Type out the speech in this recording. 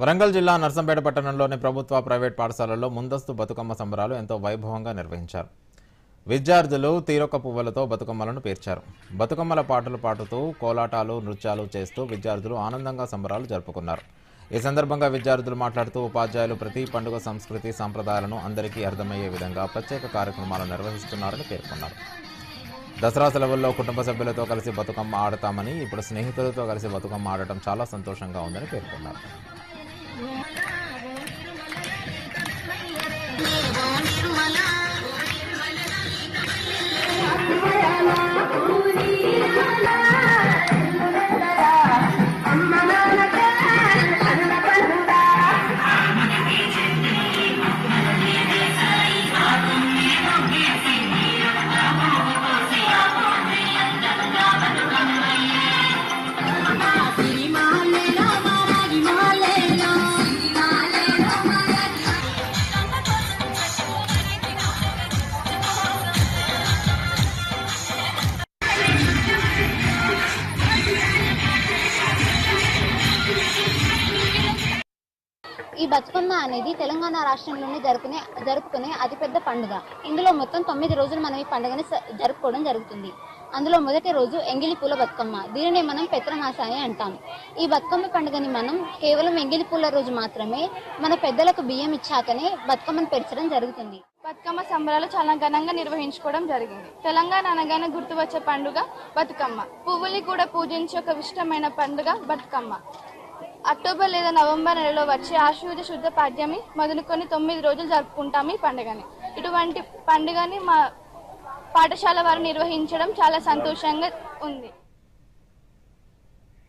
వరంగల్ జిల్లా నర్సంపేట పట్టణంలోని ప్రభుత్వ ప్రైవేట్ పాఠశాలల్లో ముందస్తు బతుకమ్మ సంబరాలు ఎంతో వైభవంగా నిర్వహించారు. విద్యార్థులు తీరొక్క పువ్వులతో బతుకమ్మలను పేర్చారు. బతుకమ్మల పాటలు పాడుతూ కోలాటాలు నృత్యాలు చేస్తూ విద్యార్థులు ఆనందంగా సంబరాలు జరుపుకున్నారు. ఈ సందర్భంగా విద్యార్థులు మాట్లాడుతూ ఉపాధ్యాయులు ప్రతి పండుగ సంస్కృతి సాంప్రదాయాలను అందరికీ అర్థమయ్యే విధంగా ప్రత్యేక కార్యక్రమాలు నిర్వహిస్తున్నారని పేర్కొన్నారు. దసరా సెలవుల్లో కుటుంబ సభ్యులతో కలిసి బతుకమ్మ ఆడతామని ఇప్పుడు స్నేహితులతో కలిసి బతుకమ్మ ఆడటం చాలా సంతోషంగా ఉందని పేర్కొన్నారు. ఓ ఈ బతుకమ్మ అనేది తెలంగాణ రాష్ట్రంలోనే జరుపుకునే జరుపుకునే అతిపెద్ద పండుగ. ఇందులో మొత్తం తొమ్మిది రోజులు మనం ఈ పండుగని జరుపుకోవడం జరుగుతుంది. అందులో మొదటి రోజు ఎంగిలి పూల బతుకమ్మ. దీనిని మనం పెత్రమాసాని అంటాం. ఈ బతుకమ్మ పండుగని మనం కేవలం ఎంగిలి పూల రోజు మాత్రమే మన పెద్దలకు బియ్యం ఇచ్చాకనే బతుకమ్మను పెంచడం జరుగుతుంది. బతుకమ్మ సంబరాలు చాలా ఘనంగా నిర్వహించుకోవడం జరిగింది. తెలంగాణ అనగానే గుర్తు వచ్చే పండుగ బతుకమ్మ. పువ్వుల్ని కూడా పూజించే ఒక ఇష్టమైన పండుగ బతుకమ్మ. అక్టోబర్ లేదా నవంబర్ నెలలో వచ్చే ఆశ్వయుజ శుద్ధ పాడ్యమి మొదలుకొని తొమ్మిది రోజులు జరుపుకుంటాం ఈ పండుగని. ఇటువంటి పండుగని మా పాఠశాల వారు నిర్వహించడం చాలా సంతోషంగా ఉంది.